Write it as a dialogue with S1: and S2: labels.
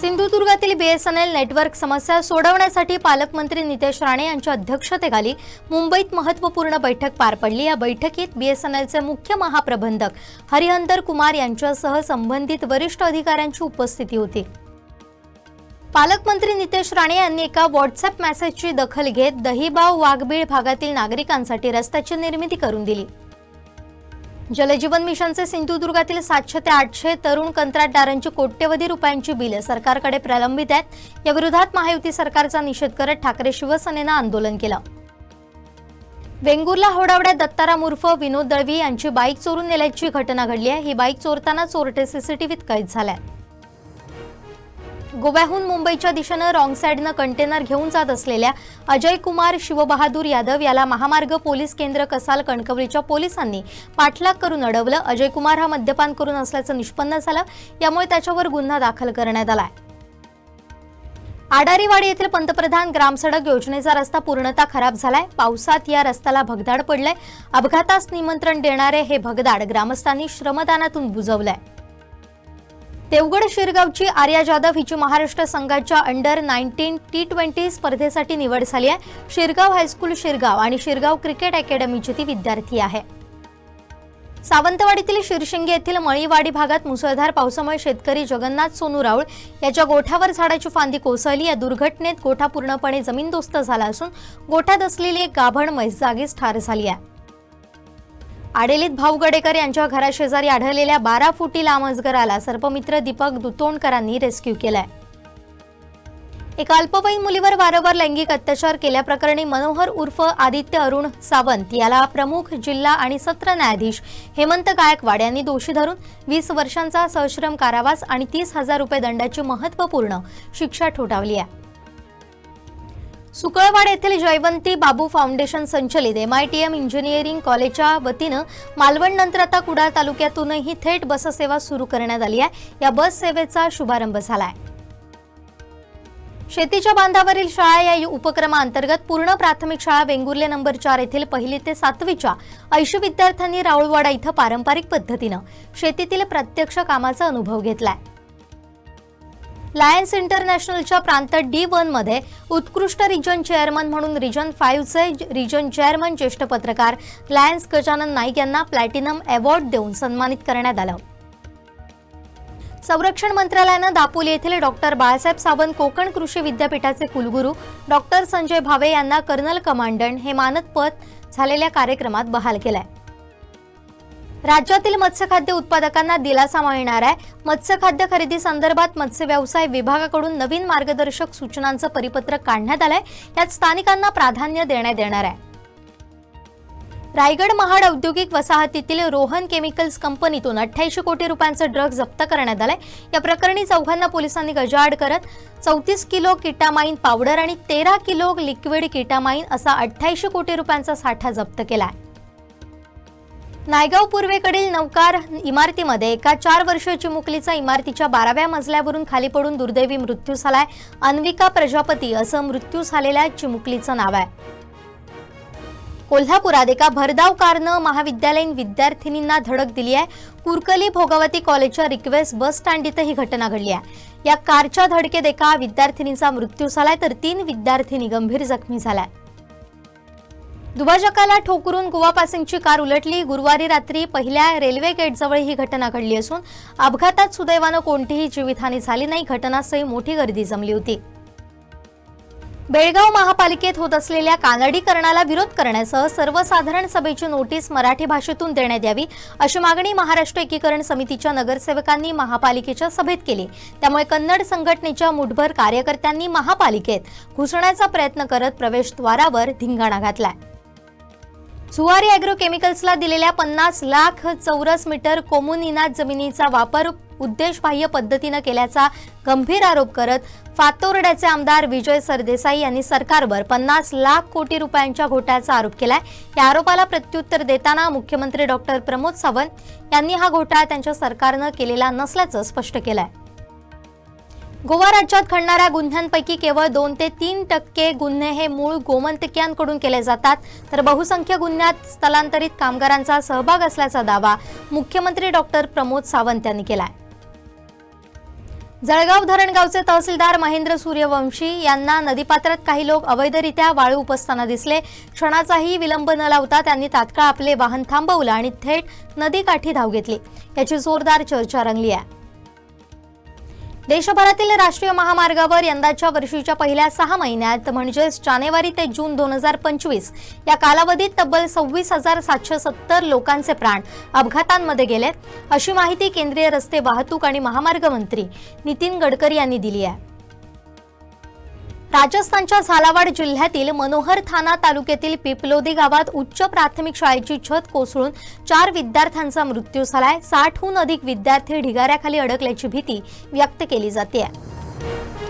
S1: सिंधुदुर्गातील BSNL network समस्या सोडवण्यासाठी पालकमंत्री नितेश राणे यांच्या अध्यक्षतेखाली मुंबईत महत्त्वपूर्ण बैठक पार पडली या बैठकीत बीएसएनएलचे मुख्य महाप्रबंधक हरिहंदर कुमार यांच्यासह संबंधित वरिष्ठ अधिकाऱ्यांची उपस्थिती होती पालकमंत्री नितेश राणे यांनी एका व्हॉट्सअप मेसेजची दखल घेत दहिबाव वाघबीळ भागातील नागरिकांसाठी रस्त्याची निर्मिती करून दिली जलजीवन मिशनचे सिंधुदुर्गातील सातशे ते आठशे तरुण कंत्राटदारांची कोट्यवधी रुपयांची बिले सरकारकडे प्रलंबित आहेत या विरोधात महायुती सरकारचा निषेध करत ठाकरे शिवसेनेनं आंदोलन केलं वेंगुर्ला होडावड्यात दत्ताराम उर्फ विनोद दळवी यांची बाईक चोरून नेल्याची घटना घडली आहे ही बाईक चोरताना चोरटे सीसीटीव्हीत कैद झाल्या गोव्याहून मुंबईच्या दिशेनं रॉंग साईडनं कंटेनर घेऊन जात असलेल्या अजय कुमार शिवबहादूर यादव याला महामार्ग पोलीस केंद्र कसाल कणकवलीच्या पोलिसांनी पाठलाग करून अडवलं अजय कुमार हा मद्यपान करून असल्याचं निष्पन्न झालं यामुळे त्याच्यावर गुन्हा दाखल करण्यात आलाय आडारीवाडी येथील पंतप्रधान ग्रामसडक योजनेचा रस्ता पूर्णतः खराब झालाय पावसात या रस्त्याला भगदाड पडलाय अपघातास निमंत्रण देणारे हे भगदाड ग्रामस्थांनी श्रमदानातून बुजवलंय देवगड शिरगावची आर्या जाधव हिची महाराष्ट्र संघाच्या अंडर नाईन्टीन टी ट्वेंटी स्पर्धेसाठी निवड झाली आहे शिरगाव हायस्कूल शिरगाव आणि शिरगाव क्रिकेट अकॅडमीची ती विद्यार्थी आहे सावंतवाडीतील शिरशिंगे येथील मळीवाडी भागात मुसळधार पावसामुळे शेतकरी जगन्नाथ सोनू राऊळ याच्या गोठावर झाडाची फांदी कोसळली या दुर्घटनेत गोठा पूर्णपणे जमीनदोस्त झाला असून गोठ्यात असलेली एक गाभण म्हैस जागीच ठार झाली आहे आडेलित भाऊ गडेकर यांच्या घराशेजारी आढळलेल्या बारा फुटी लांब अजगराला सर्पमित्र दीपक दुतोंडकरांनी रेस्क्यू केलाय एका अल्पवयीन मुलीवर वारंवार लैंगिक अत्याचार केल्याप्रकरणी मनोहर उर्फ आदित्य अरुण सावंत याला प्रमुख जिल्हा आणि सत्र न्यायाधीश हेमंत गायकवाड यांनी दोषी धरून वीस वर्षांचा सहश्रम कारावास आणि तीस हजार रुपये दंडाची महत्त्वपूर्ण शिक्षा ठोठावली आहे सुकळवाड येथील जयवंती बाबू फाउंडेशन संचलित M I T M engineering कॉलेजच्या वतीनं मालवण नंतर आता कुडाळ तालुक्यातूनही थेट बससेवा सुरू करण्यात आली आहे या बस सेवेचा शुभारंभ झाला शेतीच्या बांधावरील शाळा या उपक्रमाअंतर्गत पूर्ण प्राथमिक शाळा वेंगुर्ले नंबर चार येथील पहिली ते सातवीच्या ऐंशी विद्यार्थ्यांनी राऊळवाडा इथं पारंपरिक पद्धतीनं शेतीतील प्रत्यक्ष कामाचा अनुभव घेतलाय लायन्स इंटरनॅशनलच्या प्रांत डी वनमध्ये उत्कृष्ट रिजन चेअरमन म्हणून रिजन फाईव्हचे रिजन चेअरमन ज्येष्ठ पत्रकार लायन्स गजानन नाईक यांना प्लॅटिनम अवॉर्ड देऊन सन्मानित करण्यात आलं संरक्षण मंत्रालयानं दापोली येथील डॉक्टर बाळासाहेब सावंत कोकण कृषी विद्यापीठाचे कुलगुरू डॉक्टर संजय भावे यांना कर्नल कमांडंट हे मानद पद झालेल्या कार्यक्रमात बहाल केलं आहे राज्यातील मत्स्यखाद्य उत्पादकांना दिलासा मिळणार आहे मत्स्यखाद्य खरेदी संदर्भात मत्स्य व्यवसाय विभागाकडून नवीन मार्गदर्शक सूचनांचं परिपत्रक काढण्यात आलंय यात स्थानिकांना प्राधान्य देण्यात येणार आहे रायगड महाड औद्योगिक वसाहतीतील रोहन केमिकल्स कंपनीतून अठ्ठ्याऐंशी कोटी रुपयांचं ड्रग जप्त करण्यात आलंय या प्रकरणी चौघांना पोलिसांनी गजाआड करत चौतीस किलो किटामाइन पावडर आणि तेरा किलो लिक्विड किटामाईन असा अठ्ठ्याऐंशी कोटी रुपयांचा साठा जप्त केला आहे नायगाव पूर्वेकडील नवकार इमारतीमध्ये एका चार वर्षाची मुकलीचा इमारतीच्या बाराव्या मजल्यावरून खाली पडून दुर्दैवी मृत्यू झालाय अन्विका प्रजापती असं मृत्यू झालेल्या चिमुकलीचं नाव आहे कोल्हापुरात एका भरधाव कारनं महाविद्यालयीन विद्यार्थिनींना धडक दिली आहे कुरकली भोगावती कॉलेजच्या रिक्वेस्ट बस स्टँड इथं ही घटना घडली आहे या कारच्या धडकेत एका विद्यार्थिनीचा मृत्यू झालाय तर तीन विद्यार्थिनी गंभीर जखमी झाल्या दुभाजकाला ठोकरून गोवा पासिंगची कार उलटली गुरुवारी रात्री पहिल्या रेल्वे गेटजवळ ही घटना घडली असून अपघातात सुदैवानं कोणतीही जीवितहानी झाली नाही घटनास्थळी मोठी गर्दी जमली होती बेळगाव महापालिकेत होत असलेल्या कानडीकरणाला विरोध करण्यासह सर्वसाधारण सभेची नोटीस मराठी भाषेतून देण्यात यावी अशी मागणी महाराष्ट्र एकीकरण समितीच्या नगरसेवकांनी महापालिकेच्या सभेत केली त्यामुळे कन्नड संघटनेच्या मुठभर कार्यकर्त्यांनी महापालिकेत घुसण्याचा प्रयत्न करत प्रवेशद्वारावर धिंगाणा घातलाय झुवारी अॅग्रो दिलेल्या पन्नास लाख चौरस मीटर कोमुनिनाथ जमिनीचा वापर उद्देशबाह्य पद्धतीनं केल्याचा गंभीर आरोप करत फातोर्ड्याचे आमदार विजय सरदेसाई यांनी सरकारवर पन्नास लाख कोटी रुपयांच्या घोटाळ्याचा आरोप केलाय या आरोपाला प्रत्युत्तर देताना मुख्यमंत्री डॉक्टर प्रमोद सावंत यांनी हा घोटाळा त्यांच्या सरकारनं केलेला नसल्याचं स्पष्ट आहे गोवा राज्यात घडणाऱ्या गुन्ह्यांपैकी केवळ दोन ते तीन टक्के गुन्हे हे मूळ गोमंतक्यांकडून केले जातात तर बहुसंख्य गुन्ह्यात स्थलांतरित कामगारांचा सहभाग असल्याचा दावा मुख्यमंत्री डॉक्टर प्रमोद सावंत यांनी केलाय जळगाव धरणगावचे तहसीलदार महेंद्र सूर्यवंशी यांना नदीपात्रात काही लोक अवैधरित्या वाळू उपसताना दिसले क्षणाचाही विलंब न लावता त्यांनी तात्काळ आपले वाहन थांबवलं आणि थेट नदीकाठी धाव घेतली याची जोरदार चर्चा रंगली आहे देशभरातील राष्ट्रीय महामार्गावर यंदाच्या वर्षीच्या पहिल्या सहा महिन्यात म्हणजेच जानेवारी ते जून दोन हजार पंचवीस या कालावधीत तब्बल सव्वीस हजार सातशे सत्तर लोकांचे प्राण अपघातांमध्ये गेलेत अशी माहिती केंद्रीय रस्ते वाहतूक आणि महामार्ग मंत्री नितीन गडकरी यांनी दिली आहे राजस्थानच्या झालावाड जिल्ह्यातील मनोहर थाना तालुक्यातील पिपलोदी गावात उच्च प्राथमिक शाळेची छत कोसळून चार विद्यार्थ्यांचा मृत्यू झालाय साठहून अधिक विद्यार्थी ढिगाऱ्याखाली अडकल्याची भीती व्यक्त केली जाते